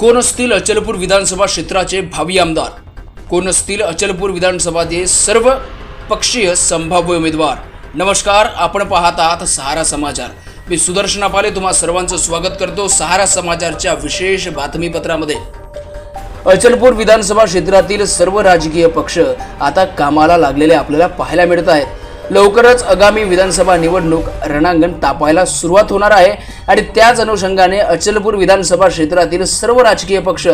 कोण असतील अचलपूर विधानसभा क्षेत्राचे भावी आमदार कोण असतील अचलपूर विधानसभाचे सर्व पक्षीय संभाव्य उमेदवार. नमस्कार आपण पाहत आहात सहारा समाचार. मी सुदर्शन पाले तुम्हा सर्वांचं स्वागत करतो सहारा समाचारच्या विशेष बातमीपत्रामध्ये. अचलपूर विधानसभा क्षेत्रातील सर्व राजकीय पक्ष आता कामाला लागलेले आपल्याला पाहायला मिळत आहेत. लवकरच आगामी विधानसभा निवडणूक रणांगण तापायला सुरुवात होणार आहे आणि त्याच अनुषंगाने अचलपूर विधानसभा क्षेत्रातील सर्व राजकीय पक्ष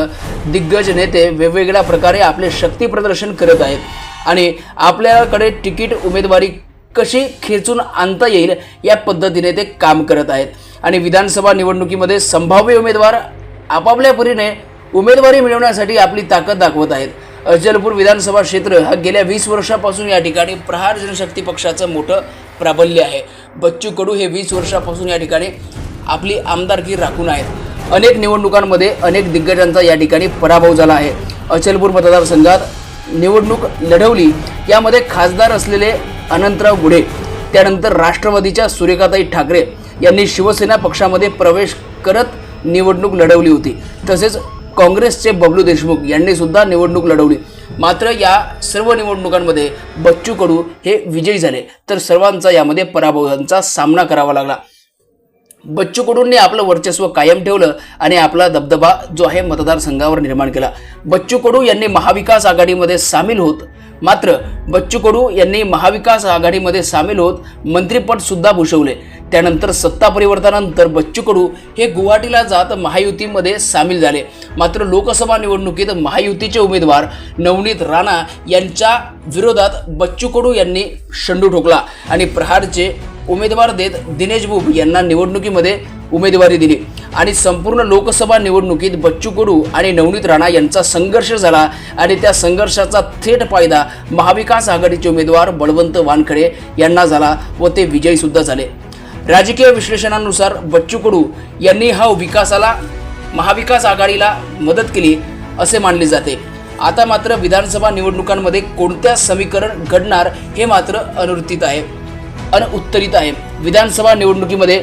दिग्गज नेते वेगवेगळ्या प्रकारे आपले शक्ती प्रदर्शन करत आहेत. आणि आपल्याकडे तिकीट उमेदवारी कशी खेचून आणता येईल या पद्धतीने ते काम करत आहेत. आणि विधानसभा निवडणुकीमध्ये संभाव्य उमेदवार आपापल्या परीने उमेदवारी मिळवण्यासाठी आपली ताकद दाखवत आहेत. अचलपूर विधानसभा क्षेत्र हा गेल्या वीस वर्षापासून या ठिकाणी प्रहार जनशक्ती पक्षाचं मोठं प्राबल्य आहे. बच्चू कडू हे वीस वर्षापासून या ठिकाणी आपली आमदारकी राखून आहेत. अनेक निवडणुकांमध्ये अनेक दिग्गजांचा या ठिकाणी पराभव झाला आहे. अचलपूर मतदारसंघात निवडणूक लढवली यामध्ये खासदार असलेले अनंतराव गुढे त्यानंतर राष्ट्रवादीच्या सूर्यकाताई ठाकरे यांनी शिवसेना पक्षामध्ये प्रवेश करत निवडणूक लढवली होती. तसेच काँग्रेसचे बबलू देशमुख यांनी सुद्धा निवडणूक लढवली. मात्र या सर्व निवडणुकांमध्ये बच्चू कडू हे विजयी झाले. तर सर्वांचा यामध्ये पराभवांचा सामना करावा लागला. बच्चू कडूंनी आपलं वर्चस्व कायम ठेवलं आणि आपला दबदबा जो आहे मतदारसंघावर निर्माण केला. बच्चू कडू यांनी महाविकास आघाडीमध्ये सामील होत. मात्र बच्चू कडू यांनी महाविकास आघाडीमध्ये सामील होत मंत्रिपद सुद्धा भूषवले. त्यानंतर सत्ता परिवर्तनानंतर बच्चू कडू हे गुवाहाटीला जात महायुतीमध्ये सामील झाले. मात्र लोकसभा निवडणुकीत महायुतीचे उमेदवार नवनीत राणा यांच्या विरोधात बच्चू कडू यांनी शंडू ठोकला आणि प्रहारचे उमेदवार देत दिनेश बुब यांना निवडणुकीमध्ये उमेदवारी दिली. आणि संपूर्ण लोकसभा निवडणुकीत बच्चू कडू आणि नवनीत राणा यांचा संघर्ष झाला आणि त्या संघर्षाचा थेट फायदा महाविकास आघाडीचे उमेदवार बळवंत वानखडे यांना झाला व ते विजयीसुद्धा झाले. राजकीय विश्लेषणानुसार बच्चू कडू यांनी हा विकासाला महाविकास आघाडीला मदत केली असे मानले जाते. आता मात्र विधानसभा निवडणुकांमध्ये कोणत्या समीकरण घडणार हे मात्र अनुत्तरित आहे अनुत्तरित आहे. विधानसभा निवडणुकीमध्ये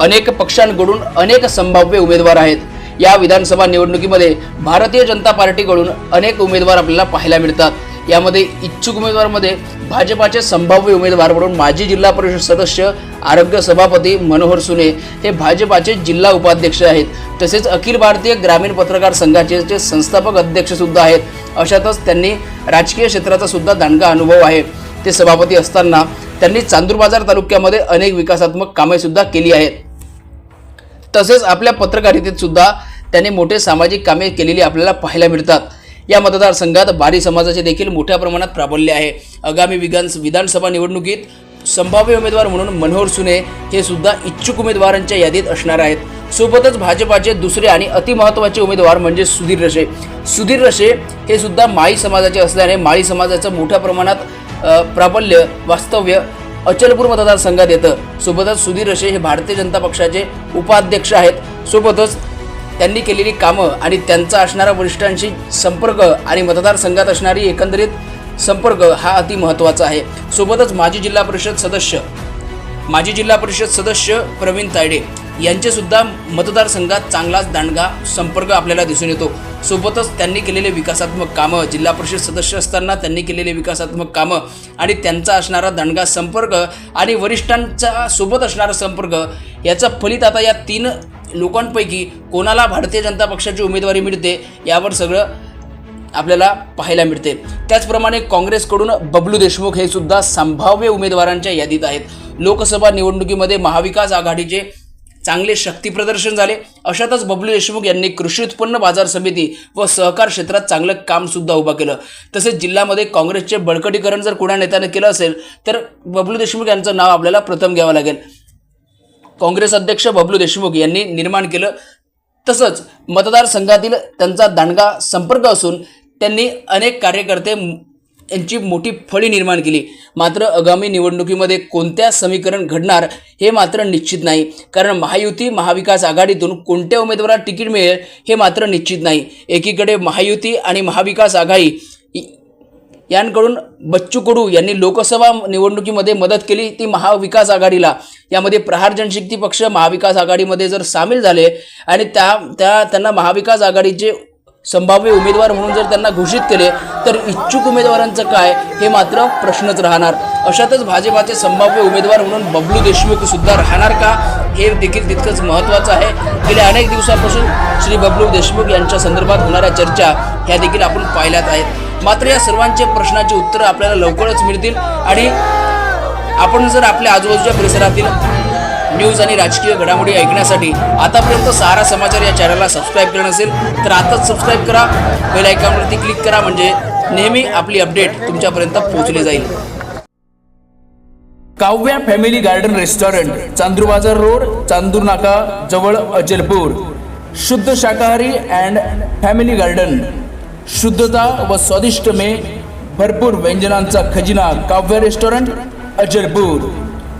अनेक पक्षांकडून अनेक संभाव्य उमेदवार आहेत. या विधानसभा निवडणुकीमध्ये भारतीय जनता पार्टीकडून अनेक उमेदवार आपल्याला पाहायला मिळतात. यामध्ये इच्छुक उमेदवारमध्ये भाजपाचे संभाव्य उमेदवार म्हणून माजी जिल्हा परिषद सदस्य आरोग्य सभापती मनोहर सुने हे भाजपाचे जिल्हा उपाध्यक्ष आहेत. तसेच अखिल भारतीय ग्रामीण पत्रकार संघाचे जे संस्थापक अध्यक्ष सुद्धा आहेत. अशातच त्यांनी राजकीय क्षेत्राचा सुद्धा दांडगा अनुभव आहे. ते सभापती असताना त्यांनी चांदूर बाजार तालुक्यामध्ये अनेक विकासात्मक कामे सुद्धा केली आहेत. तसेच आपल्या पत्रकारितेत सुद्धा त्यांनी मोठे सामाजिक कामे केलेली आपल्याला पाहायला मिळतात. या मतदारसंघात बारी समाजाचे देखील मोठ्या प्रमाणात प्राबल्य आहे. आगामी विधान विधानसभा निवडणुकीत संभाव्य उमेदवार म्हणून मनोहर सुने हे सुद्धा इच्छुक उमेदवारांच्या यादीत असणार आहेत. सोबतच भाजपाचे दुसरे आणि अतिमहत्वाचे उमेदवार म्हणजे सुधीर रशे सुधीर रशे हे सुद्धा माळी समाजाचे असल्याने माळी समाजाचं मोठ्या प्रमाणात प्राबल्य वास्तव्य अचलपूर मतदारसंघात येतं. सोबतच सुधीर रशे हे भारतीय जनता पक्षाचे उपाध्यक्ष आहेत. सोबतच त्यांनी केलेली कामं आणि त्यांचा असणारा वरिष्ठांशी संपर्क आणि मतदारसंघात असणारी एकंदरीत संपर्क हा अति महत्त्वाचा आहे. सोबतच माजी जिल्हा परिषद सदस्य माजी जिल्हा परिषद सदस्य प्रवीण तायडे यांचेसुद्धा मतदारसंघात चांगलाच दांडगा संपर्क आपल्याला दिसून येतो. सोबतच त्यांनी केलेले विकासात्मक कामं जिल्हा परिषद सदस्य असताना त्यांनी केलेले विकासात्मक कामं आणि त्यांचा असणारा दांडगा संपर्क आणि वरिष्ठांचा सोबत असणारा संपर्क याचं फलित आता या तीन लोकांपैकी कोणाला भारतीय जनता पक्षाची उमेदवारी मिळते यावर सगळं आपल्याला पाहायला मिळते. त्याचप्रमाणे काँग्रेसकडून बबलू देशमुख हे सुद्धा संभाव्य उमेदवारांच्या यादीत आहेत. लोकसभा निवडणुकीमध्ये महाविकास आघाडीचे चांगले शक्ती प्रदर्शन झाले. अशातच बबलू देशमुख यांनी कृषी उत्पन्न बाजार समिती व सहकार क्षेत्रात चांगलं कामसुद्धा उभं केलं. तसेच जिल्ह्यामध्ये काँग्रेसचे बळकटीकरण जर कुणा नेत्यानं केलं असेल तर बबलू देशमुख यांचं नाव आपल्याला प्रथम घ्यावं लागेल. काँग्रेस अध्यक्ष बबलू देशमुख यांनी निर्माण केलं. तसंच मतदारसंघातील त्यांचा दांडगा संपर्क असून त्यांनी अनेक कार्यकर्ते यांची मोठी फळी निर्माण केली. मात्र आगामी निवडणुकीमध्ये कोणत्या समीकरण घडणार हे मात्र निश्चित नाही. कारण महायुती महाविकास आघाडीतून कोणत्या उमेदवाराला तिकीट मिळेल हे मात्र निश्चित नाही. एकीकडे महायुती आणि महाविकास आघाडी यांकडून बच्चू कडू यांनी लोकसभा निवडणुकीमध्ये मदत केली ती महाविकास आघाडीला. यामध्ये प्रहार जनशक्ती पक्ष महाविकास आघाडीमध्ये जर सामील झाले आणि त्या त्या त्यांना महाविकास आघाडीचे संभाव्य उमेदवार म्हणून जर त्यांना घोषित केले तर इच्छुक उमेदवारांचं काय? हे मात्र प्रश्नच राहणार. अशातच भाजपाचे संभाव्य उमेदवार म्हणून बबलू देशमुख सुद्धा राहणार का? हे देखील तितकंच महत्त्वाचं आहे. गेल्या अनेक दिवसापासून श्री बबलू देशमुख यांच्या संदर्भात होणाऱ्या चर्चा ह्या देखील आपण पाहिल्यात आहेत. मात्र या सर्वांचे प्रश्नाची उत्तरं आपल्याला लवकरच मिळतील आणि आपण जर आपल्या आजूबाजूच्या परिसरातील न्यूज आणि राजकीय घडामोडी ऐकण्यासाठी आतापर्यंत सहारा समाचार या चॅनलला सबस्क्राईब करणं असेल तर आताच सबस्क्राईब करा. बेल आयकॉनवरती क्लिक करा म्हणजे नेहमी आपली अपडेट तुमच्यापर्यंत पोहोचली जाईल. Kavya family garden restaurant Chandur Bazar road Chandur नाका जवळ अचलपूर शुद्ध शाकाहारी अँड फॅमिली गार्डन शुद्धता व स्वादिष्ट मे भरपूर व्यंजनांचा खजिना काव्य रेस्टॉरंट अचलपूर